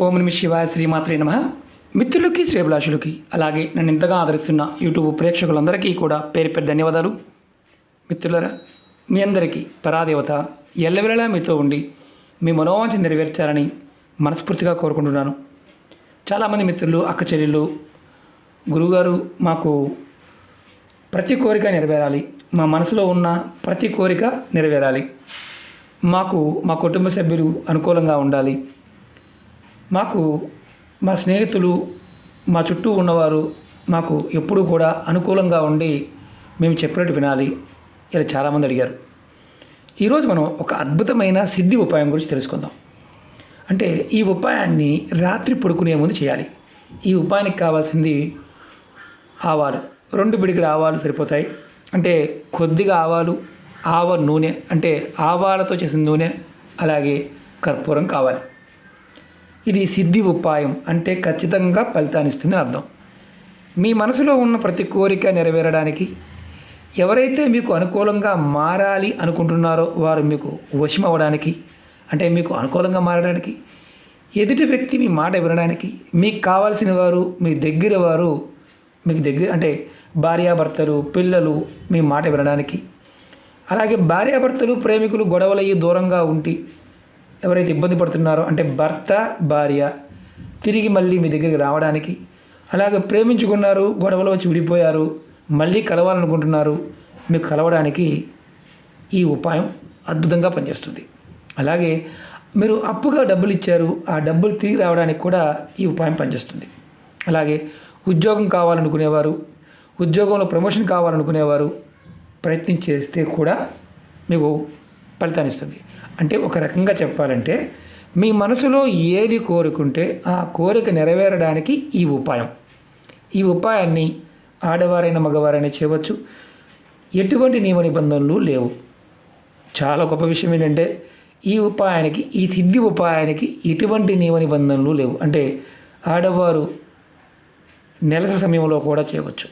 ఓం నమ శివాయ శ్రీమాత్రే నమ. మిత్రులకి శ్రేభిలాషులకి అలాగే నన్ను ఇంతగా ఆదరిస్తున్న యూట్యూబ్ ప్రేక్షకులందరికీ కూడా పేరు పేరు ధన్యవాదాలు. మిత్రులరా మీ అందరికీ పరాదేవత ఎల్లవేళలా మీతో ఉండి మీ మనోవాంఛ నెరవేర్చాలని మనస్ఫూర్తిగా కోరుకుంటున్నాను. చాలామంది మిత్రులు అక్క చెల్లెళ్ళు గురువుగారు మాకు ప్రతి కోరిక నెరవేరాలి. మా మనసులో ఉన్న ప్రతి కోరిక నెరవేరాలి. మాకు మా కుటుంబ సభ్యులు అనుకూలంగా ఉండాలి. మాకు మా స్నేహితులు మా చుట్టూ ఉన్నవారు మాకు ఎప్పుడూ కూడా అనుకూలంగా ఉండి మేము చెప్పినట్టు వినాలి ఇలా చాలామంది అడిగారు. ఈరోజు మనం ఒక అద్భుతమైన సిద్ధి ఉపాయం గురించి తెలుసుకుందాం. అంటే ఈ ఉపాయాన్ని రాత్రి పడుకునే ముందు చేయాలి. ఈ ఉపాయానికి కావాల్సింది ఆవాలు. రెండు బిడిగడ ఆవాలు సరిపోతాయి. అంటే కొద్దిగా ఆవాలు ఆవ నూనె అంటే ఆవాలతో చేసిన నూనె అలాగే కర్పూరం కావాలి. ఇది సిద్ధి ఉపాయం అంటే ఖచ్చితంగా ఫలితాన్నిస్తుంది అర్థం. మీ మనసులో ఉన్న ప్రతి కోరిక నెరవేరడానికి ఎవరైతే మీకు అనుకూలంగా మారాలి అనుకుంటున్నారో వారు మీకు వశం అవ్వడానికి అంటే మీకు అనుకూలంగా మారడానికి ఎదుటి వ్యక్తి మీ మాట వినడానికి మీకు కావాల్సిన వారు మీ దగ్గర వారు మీకు దగ్గర అంటే భార్యాభర్తలు పిల్లలు మీ మాట వినడానికి అలాగే భార్యాభర్తలు ప్రేమికులు గొడవలయ్యి దూరంగా ఉండి ఎవరైతే ఇబ్బంది పడుతున్నారో అంటే భర్త భార్య తిరిగి మళ్ళీ మీ దగ్గరికి రావడానికి అలాగే ప్రేమించుకున్నారు గొడవలు వచ్చి విడిపోయారు మళ్ళీ కలవాలనుకుంటున్నారు మీకు కలవడానికి ఈ ఉపాయం అద్భుతంగా పనిచేస్తుంది. అలాగే మీరు అప్పుగా డబ్బులు ఇచ్చారు ఆ డబ్బులు తిరిగి రావడానికి కూడా ఈ ఉపాయం పనిచేస్తుంది. అలాగే ఉద్యోగం కావాలనుకునేవారు ఉద్యోగంలో ప్రమోషన్ కావాలనుకునేవారు ప్రయత్నం చేస్తే కూడా మీకు ఫలితాన్ని ఇస్తుంది. అంటే ఒక రకంగా చెప్పాలంటే మీ మనసులో ఏది కోరుకుంటే ఆ కోరిక నెరవేరడానికి ఈ ఉపాయం. ఈ ఉపాయాన్ని ఆడవారైన మగవారైనా చేయవచ్చు. ఎటువంటి నియమ నిబంధనలు లేవు. చాలా గొప్ప విషయం ఏంటంటే ఈ ఉపాయానికి ఈ సిద్ధి ఉపాయానికి ఎటువంటి నియమ నిబంధనలు లేవు. అంటే ఆడవారు నెలస సమయంలో కూడా చేయవచ్చు.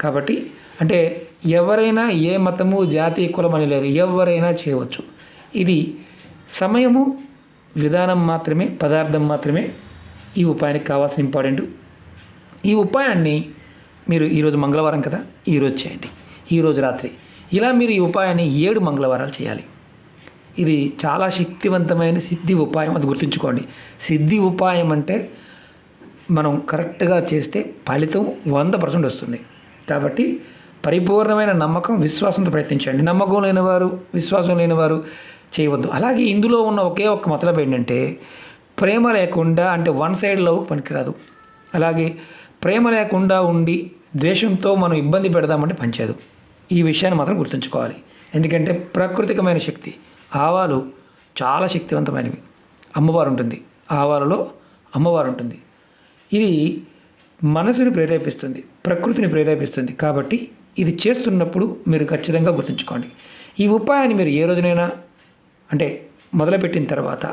కాబట్టి అంటే ఎవరైనా ఏ మతము జాతి కులం అని లేదు. ఎవరైనా చేయవచ్చు. ఇది సమయము విధానం మాత్రమే పదార్థం మాత్రమే ఈ ఉపాయానికి కావాల్సిన ఇంపార్టెంట్. ఈ ఉపాయాన్ని మీరు ఈరోజు మంగళవారం కదా ఈరోజు చేయండి. ఈరోజు రాత్రి. ఇలా మీరు ఈ ఉపాయాన్ని ఏడు మంగళవారాలు చేయాలి. ఇది చాలా శక్తివంతమైన సిద్ధి ఉపాయం అది గుర్తుంచుకోండి. సిద్ధి ఉపాయం అంటే మనం కరెక్ట్గా చేస్తే ఫలితం వంద పర్సెంట్ వస్తుంది. కాబట్టి పరిపూర్ణమైన నమ్మకం విశ్వాసంతో ప్రయత్నించండి. నమ్మకం లేనివారు విశ్వాసం లేనివారు చేయవద్దు. అలాగే ఇందులో ఉన్న ఒకే ఒక్క మతలబ్ ఏంటంటే ప్రేమ లేకుండా అంటే వన్ సైడ్ లవ్ పనికిరాదు. అలాగే ప్రేమ లేకుండా ఉండి ద్వేషంతో మనం ఇబ్బంది పెడదామంటే పనిచేయదు. ఈ విషయాన్ని మాత్రం గుర్తుంచుకోవాలి. ఎందుకంటే ప్రాకృతికమైన శక్తి ఆవాలు చాలా శక్తివంతమైనవి. అమ్మవారు ఉంటుంది. ఆవాలలో అమ్మవారు ఉంటుంది. ఇది మనసుని ప్రేరేపిస్తుంది ప్రకృతిని ప్రేరేపిస్తుంది. కాబట్టి ఇది చేస్తున్నప్పుడు మీరు ఖచ్చితంగా గుర్తుంచుకోండి. ఈ ఉపాయాన్ని మీరు ఏ రోజునైనా అంటే మొదలుపెట్టిన తర్వాత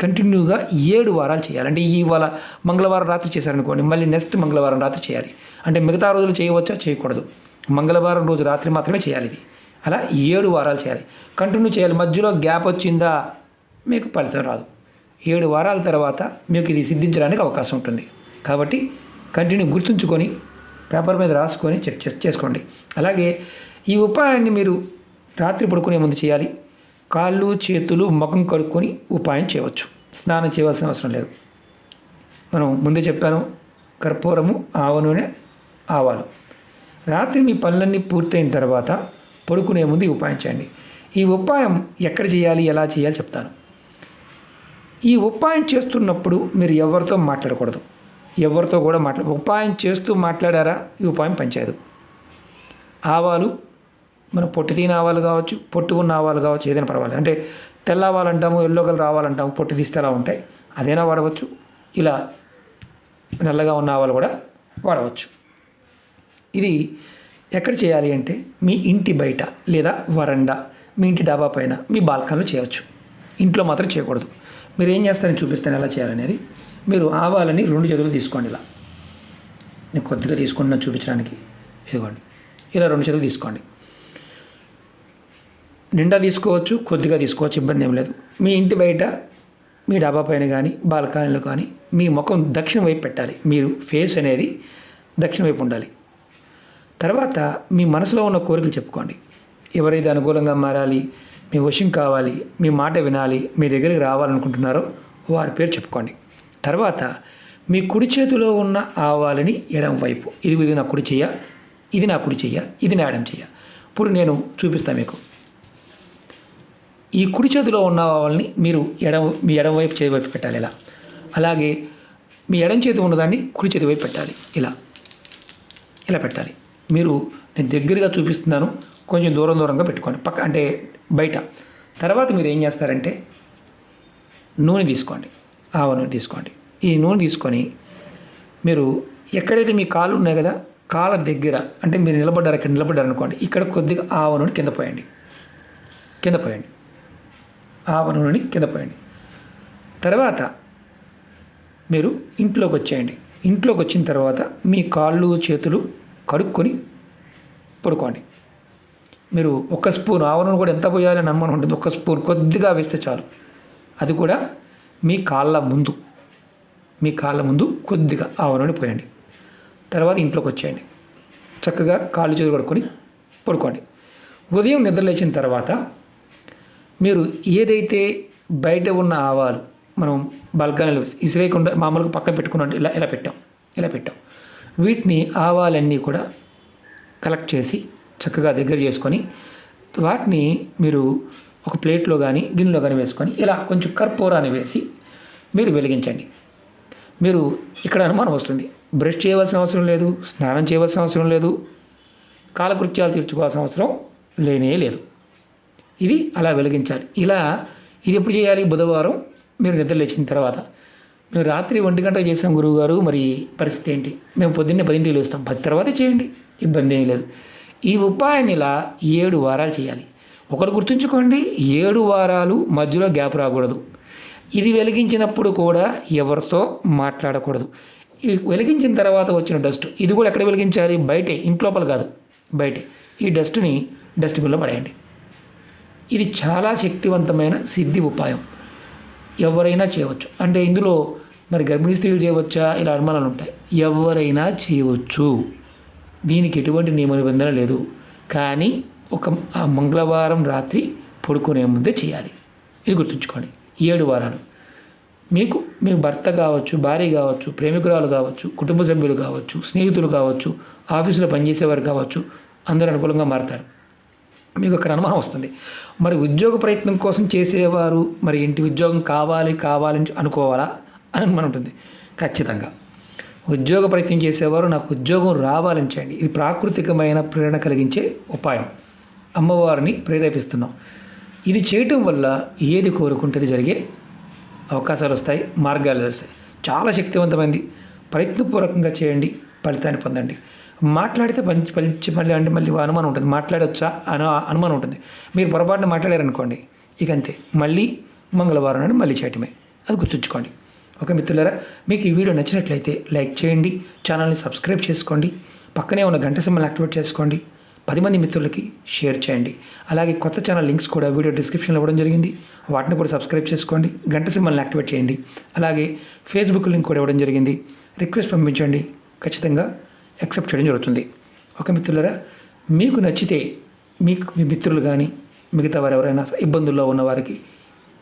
కంటిన్యూగా ఏడు వారాలు చేయాలి. అంటే ఇవాళ మంగళవారం రాత్రి చేశారనుకోండి మళ్ళీ నెక్స్ట్ మంగళవారం రాత్రి చేయాలి. అంటే మిగతా రోజులు చేయవచ్చా? చేయకూడదు. మంగళవారం రోజు రాత్రి మాత్రమే చేయాలి ఇది. అలా ఏడు వారాలు చేయాలి. కంటిన్యూ చేయాలి. మధ్యలో గ్యాప్ వచ్చిందా? మీకు ఫలితం రాదు. ఏడు వారాల తర్వాత మీకు ఇది సిద్ధించడానికి అవకాశం ఉంటుంది. కాబట్టి కంటిన్యూ గుర్తుంచుకొని పేపర్ మీద రాసుకొని చెక్ చెక్ చేసుకోండి. అలాగే ఈ ఉపాయాన్ని మీరు రాత్రి పడుకునే ముందు చేయాలి. కాళ్ళు చేతులు ముఖం కడుక్కొని ఉపాయం చేయవచ్చు. స్నానం చేయవలసిన అవసరం లేదు. మనం ముందే చెప్పాను కర్పూరము ఆవ నూనె ఆవాలు. రాత్రి మీ పనులన్నీ పూర్తయిన తర్వాత పడుకునే ముందు ఈ ఉపాయం చేయండి. ఈ ఉపాయం ఎక్కడ చేయాలి ఎలా చేయాలి చెప్తాను. ఈ ఉపాయం చేస్తున్నప్పుడు మీరు ఎవరితో మాట్లాడకూడదు. ఎవరితో కూడా మాట్లా ఉపాయం చేస్తూ మాట్లాడారా? ఈ ఉపాయం పనిచేయదు ఆవాలు మన పొట్టి తీని ఆవాలు కావచ్చు పొట్టు ఉన్న ఆవాలు కావచ్చు ఏదైనా పర్వాలేదు. అంటే తెల్ల ఆవాలు అంటాము ఎల్లో కలర్ ఆవాలు అంటాము పొట్టి తీస్తే అలా ఉంటాయి? అదైనా వాడవచ్చు. ఇలా నల్లగా ఉన్న ఆవాలు కూడా వాడవచ్చు. ఇది ఎక్కడ చేయాలి అంటే మీ ఇంటి బయట లేదా వరండా మీ ఇంటి డాబా పైన మీ బాల్కనీలో చేయవచ్చు. ఇంట్లో మాత్రం చేయకూడదు. మీరు ఏం చేస్తారని చూపిస్తాను ఎలా చేయాలనేది. మీరు ఆవాలని రెండు చేతులు తీసుకోండి ఇలా. నేను కొద్దిగా తీసుకుంటున్నా చూపించడానికి. ఇదిగోండి. ఇలా రెండు చేతులు తీసుకోండి. నిండా తీసుకోవచ్చు కొద్దిగా తీసుకోవచ్చు ఇబ్బంది ఏం లేదు. మీ ఇంటి బయట మీ డాబా పైన కానీ బాల్కనీలో కానీ మీ ముఖం దక్షిణ వైపు పెట్టాలి. మీరు ఫేస్ అనేది దక్షిణ వైపు ఉండాలి. తర్వాత మీ మనసులో ఉన్న కోరికలు చెప్పుకోండి. ఎవరైతే అనుకూలంగా మారాలి మీ వశం కావాలి మీ మాట వినాలి మీ దగ్గరికి రావాలనుకుంటున్నారో వారి పేరు చెప్పుకోండి. తర్వాత మీ కుడి చేతిలో ఉన్న ఆవాలని ఎడం వైపు. ఇది ఇది నా కుడి చెయ్య ఇది నా కుడి చెయ్య ఇది నా ఎడం చెయ్య. ఇప్పుడు నేను చూపిస్తాను మీకు. ఈ కుడి చేతిలో ఉన్న ఆవాలని మీరు ఎడం మీ ఎడం వైపు చేతి వైపు పెట్టాలి ఇలా. అలాగే మీ ఎడం చేతి ఉన్నదాన్ని కుడి చేతి వైపు పెట్టాలి ఇలా. ఇలా పెట్టాలి. మీరు నేను దగ్గరగా చూపిస్తున్నాను. కొంచెం దూరం దూరంగా పెట్టుకోండి. పక్క అంటే బయట. తర్వాత మీరు ఏం చేస్తారంటే నూనె తీసుకోండి ఆవ నూనె తీసుకోండి. ఈ నూనె తీసుకొని మీరు ఎక్కడైతే మీ కాళ్ళు ఉన్నాయి కదా కాళ్ళ దగ్గర అంటే మీరు నిలబడ్డారు ఇక్కడ నిలబడ్డారు అనుకోండి ఇక్కడ కొద్దిగా ఆవ నూనె కింద పోయండి. కింద పోయండి. ఆవ నూనెని కింద పోయండి. తర్వాత మీరు ఇంట్లోకి వచ్చేయండి. ఇంట్లోకి వచ్చిన తర్వాత మీ కాళ్ళు చేతులు కడుక్కొని పడుకోండి. మీరు ఒక స్పూన్ ఆవరణ కూడా ఎంత పోయాలని అనుమానం ఉంటుంది. ఒక స్పూన్ కొద్దిగా వేస్తే చాలు. అది కూడా మీ కాళ్ళ ముందు మీ కాళ్ళ ముందు కొద్దిగా ఆవరణ పోయండి. తర్వాత ఇంట్లోకి వచ్చేయండి. చక్కగా కాళ్ళు చేతులు కడుక్కొని పడుకోండి. ఉదయం నిద్రలేచిన తర్వాత మీరు ఏదైతే బయట ఉన్న ఆవాలు మనం బల్కానీలు ఇసిరేయకుండా మామూలుగా పక్కన పెట్టుకున్నట్టు ఇలా ఇలా పెట్టాం ఇలా పెట్టాం. వీటిని ఆవాలన్నీ కూడా కలెక్ట్ చేసి చక్కగా దగ్గర చేసుకొని వాటిని మీరు ఒక ప్లేట్లో కానీ గిన్నెలో కానీ వేసుకొని ఇలా కొంచెం కర్పూరాన్ని వేసి మీరు వెలిగించండి. మీరు ఇక్కడ అనుమానం వస్తుంది. బ్రష్ చేయవలసిన అవసరం లేదు స్నానం చేయవలసిన అవసరం లేదు కాలకృత్యాలు తీర్చుకోవాల్సిన అవసరం లేనే లేదు. ఇది అలా వెలిగించాలి. ఇలా ఇది ఎప్పుడు చేయాలి? బుధవారం మీరు నిద్ర లేచిన తర్వాత. మేము రాత్రి ఒంటి గంటకు చేసాం గురువుగారు మరి పరిస్థితి ఏంటి? మేము పొద్దున్నే పదింటికి లేస్తాం. పది తర్వాత చేయండి. ఇబ్బంది ఏం లేదు. ఈ ఉపాయం ఇలా ఏడు వారాలు చేయాలి. ఒకటి గుర్తుంచుకోండి ఏడు వారాలు మధ్యలో గ్యాప్ రాకూడదు. ఇది వెలిగించినప్పుడు కూడా ఎవరితో మాట్లాడకూడదు. ఇది వెలిగించిన తర్వాత వచ్చిన డస్ట్ ఇది కూడా ఎక్కడ వెలిగించాలి? బయటే ఇంట్లోపల కాదు బయటే. ఈ డస్ట్ని డస్ట్బిన్లో పడేయండి. ఇది చాలా శక్తివంతమైన సిద్ధి ఉపాయం. ఎవరైనా చేయవచ్చు. అంటే ఇందులో మరి గర్భిణీ స్త్రీలు చేయవచ్చా? ఇలా అనుమానాలు ఉంటాయి. ఎవరైనా చేయవచ్చు. దీనికి ఎటువంటి నియమ నిబంధన లేదు. కానీ ఒక మంగళవారం రాత్రి పడుకునే ముందే చేయాలి. ఇది గుర్తుంచుకోండి. ఏడు వారాలు. మీకు మీ భర్త కావచ్చు భార్య కావచ్చు ప్రేమికురాలు కావచ్చు కుటుంబ సభ్యులు కావచ్చు స్నేహితులు కావచ్చు ఆఫీసులో పనిచేసేవారు కావచ్చు అందరూ అనుకూలంగా మారతారు. మీకు అక్కడ అనుమానం వస్తుంది. మరి ఉద్యోగ ప్రయత్నం కోసం చేసేవారు మరి ఇంటి ఉద్యోగం కావాలి కావాలని అనుకోవాలా? అని అనుమానం ఉంటుంది. ఖచ్చితంగా. ఉద్యోగ ప్రయత్నం చేసేవారు నాకు ఉద్యోగం రావాలని చేయండి. ఇది ప్రాకృతికమైన ప్రేరణ కలిగించే ఉపాయం. అమ్మవారిని ప్రేరేపిస్తున్నాం. ఇది చేయటం వల్ల ఏది కోరుకుంటే జరిగే అవకాశాలు వస్తాయి మార్గాలు వస్తాయి. చాలా శక్తివంతమైంది. ప్రయత్నపూర్వకంగా చేయండి ఫలితాన్ని పొందండి. మాట్లాడితే పంచి పంచి మళ్ళీ అంటే మళ్ళీ అనుమానం ఉంటుంది. మాట్లాడొచ్చా అను అనుమానం ఉంటుంది. మీరు పొరపాటున మాట్లాడారనుకోండి ఇక అంతే. మళ్ళీ మంగళవారం నాడు మళ్ళీ చేయటమే. అది గుర్తుంచుకోండి. ఓకే మిత్రులారా మీకు ఈ వీడియో నచ్చినట్లయితే లైక్ చేయండి ఛానల్ని సబ్స్క్రైబ్ చేసుకోండి పక్కనే ఉన్న గంట సింబల్ యాక్టివేట్ చేసుకోండి పది మంది మిత్రులకి షేర్ చేయండి. అలాగే కొత్త ఛానల్ లింక్స్ కూడా వీడియో డిస్క్రిప్షన్లో ఇవ్వడం జరిగింది వాటిని కూడా సబ్స్క్రైబ్ చేసుకోండి గంట సింబల్ని యాక్టివేట్ చేయండి. అలాగే ఫేస్బుక్ లింక్ కూడా ఇవ్వడం జరిగింది రిక్వెస్ట్ పంపించండి ఖచ్చితంగా యాక్సెప్ట్ చేయడం జరుగుతుంది. ఓకే మిత్రులరా మీకు నచ్చితే మీకు మీ మిత్రులు కానీ మిగతా వారు ఎవరైనా ఇబ్బందుల్లో ఉన్న వారికి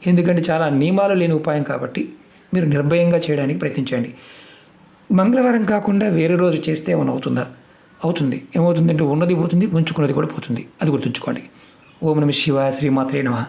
ఎందుకంటే చాలా నియమాలు లేని ఉపాయం కాబట్టి మీరు నిర్భయంగా చేయడానికి ప్రయత్నించండి. మంగళవారం కాకుండా వేరే రోజు చేస్తే ఏమైనా అవుతుందా? అవుతుంది. ఏమవుతుందంటే ఉన్నది పోతుంది ఉంచుకున్నది కూడా పోతుంది. అది గుర్తుంచుకోండి. ఓం నమ శివ శ్రీమాత్రే నమ.